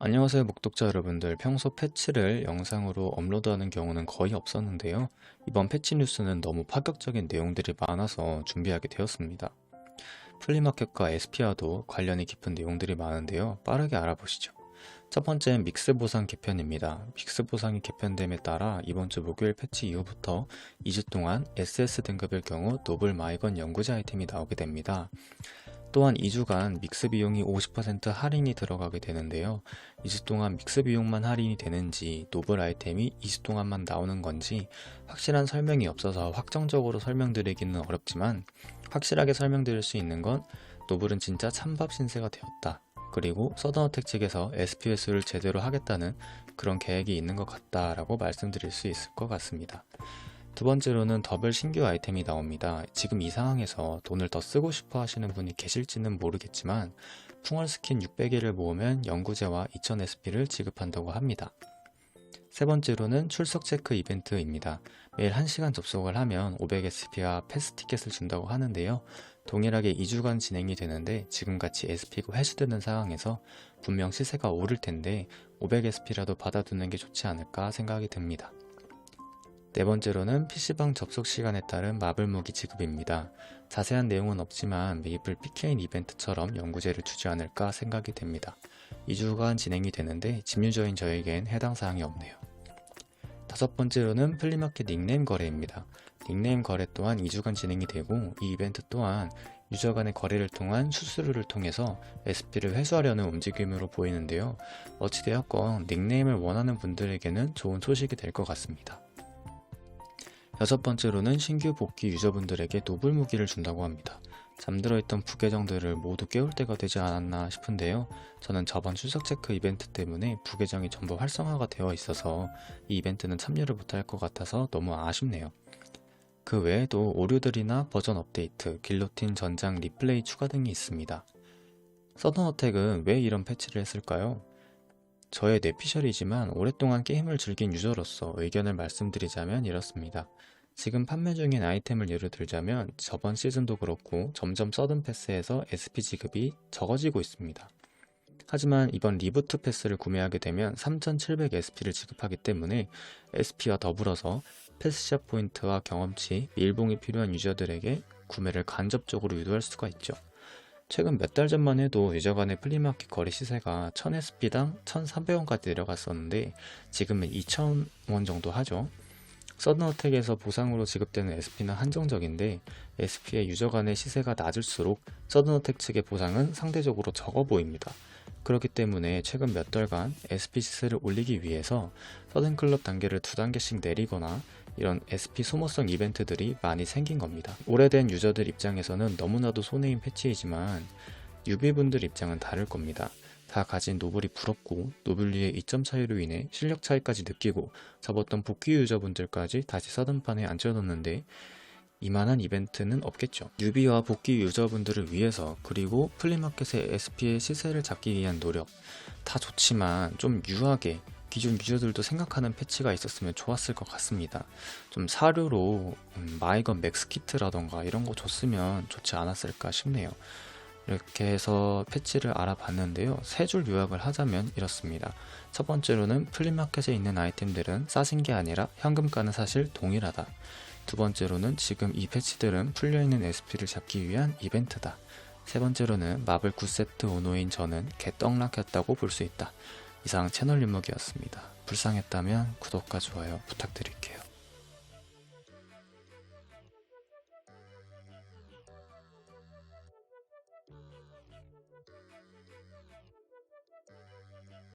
안녕하세요, 목독자 여러분들. 평소 패치를 영상으로 업로드하는 경우는 거의 없었는데요. 이번 패치 뉴스는 너무 파격적인 내용들이 많아서 준비하게 되었습니다. 플리마켓과 SP와도 관련이 깊은 내용들이 많은데요. 빠르게 알아보시죠. 첫 번째는 믹스 보상 개편입니다. 믹스 보상이 개편됨에 따라 이번 주 목요일 패치 이후부터 2주 동안 SS 등급일 경우 노블 마이건 연구자 아이템이 나오게 됩니다. 또한 2주간 믹스 비용이 50% 할인이 들어가게 되는데요. 2주 동안 믹스 비용만 할인이 되는지 노블 아이템이 2주 동안만 나오는 건지 확실한 설명이 없어서 확정적으로 설명드리기는 어렵지만 확실하게 설명드릴 수 있는 건 노블은 진짜 찬밥 신세가 되었다. 그리고 서든어택 측에서 SPS를 제대로 하겠다는 그런 계획이 있는 것 같다라고 말씀드릴 수 있을 것 같습니다. 두 번째로는 더블 신규 아이템이 나옵니다. 지금 이 상황에서 돈을 더 쓰고 싶어 하시는 분이 계실지는 모르겠지만 풍월 스킨 600개를 모으면 연구제와 2000SP를 지급한다고 합니다. 세 번째로는 출석 체크 이벤트입니다. 매일 1시간 접속을 하면 500SP와 패스 티켓을 준다고 하는데요. 동일하게 2주간 진행이 되는데 지금같이 SP가 회수되는 상황에서 분명 시세가 오를 텐데 500SP라도 받아두는 게 좋지 않을까 생각이 듭니다. 네 번째로는 PC방 접속 시간에 따른 마블 무기 지급입니다. 자세한 내용은 없지만 메이플 PK인 이벤트처럼 연구제를 주지 않을까 생각이 됩니다. 2주간 진행이 되는데 집유저인 저에겐 해당 사항이 없네요. 다섯 번째로는 플리마켓 닉네임 거래입니다. 닉네임 거래 또한 2주간 진행이 되고 이 이벤트 또한 유저 간의 거래를 통한 수수료를 통해서 SP를 회수하려는 움직임으로 보이는데요. 어찌되었건 닉네임을 원하는 분들에게는 좋은 소식이 될 것 같습니다. 여섯 번째로는 신규 복귀 유저분들에게 노블 무기를 준다고 합니다. 잠들어 있던 부계정들을 모두 깨울 때가 되지 않았나 싶은데요. 저는 저번 출석 체크 이벤트 때문에 부계정이 전부 활성화가 되어 있어서 이 이벤트는 참여를 못할 것 같아서 너무 아쉽네요. 그 외에도 오류들이나 버전 업데이트, 길로틴 전장 리플레이 추가 등이 있습니다. 서든 어택은 왜 이런 패치를 했을까요? 저의 뇌피셜이지만 오랫동안 게임을 즐긴 유저로서 의견을 말씀드리자면 이렇습니다. 지금 판매 중인 아이템을 예로 들자면 저번 시즌도 그렇고 점점 서든 패스에서 SP 지급이 적어지고 있습니다. 하지만 이번 리부트 패스를 구매하게 되면 3700 SP를 지급하기 때문에 SP와 더불어서 패스샷 포인트와 경험치, 밀봉이 필요한 유저들에게 구매를 간접적으로 유도할 수가 있죠. 최근 몇 달 전만 해도 유저 간의 플리마켓 거래 시세가 1000SP당 1300원까지 내려갔었는데 지금은 2000원 정도 하죠. 서든어택에서 보상으로 지급되는 SP는 한정적인데 SP의 유저 간의 시세가 낮을수록 서든어택 측의 보상은 상대적으로 적어 보입니다. 그렇기 때문에 최근 몇 달간 SP 시세를 올리기 위해서 서든클럽 단계를 두 단계씩 내리거나 이런 SP 소모성 이벤트들이 많이 생긴 겁니다. 오래된 유저들 입장에서는 너무나도 손해인 패치이지만 유비분들 입장은 다를 겁니다. 다 가진 노블이 부럽고 노블리의 2점 차이로 인해 실력 차이까지 느끼고 접었던 복귀 유저분들까지 다시 서든판에 앉혀놓는데 이만한 이벤트는 없겠죠. 뉴비와 복귀 유저분들을 위해서 그리고 플리마켓의 SP의 시세를 잡기 위한 노력 다 좋지만 좀 유하게 기존 유저들도 생각하는 패치가 있었으면 좋았을 것 같습니다. 좀 사료로 음, 마이건 맥스키트라던가 이런 거 줬으면 좋지 않았을까 싶네요. 이렇게 해서 패치를 알아봤는데요. 세 줄 요약을 하자면 이렇습니다. 첫 번째로는 플리마켓에 있는 아이템들은 싸진 게 아니라 현금가는 사실 동일하다. 두 번째로는 지금 이 패치들은 풀려있는 SP를 잡기 위한 이벤트다. 세 번째로는 마블 9세트 오노인 저는 개떡락했다고 볼 수 있다. 이상 채널 림목이었습니다. 불쌍했다면 구독과 좋아요 부탁드릴게요.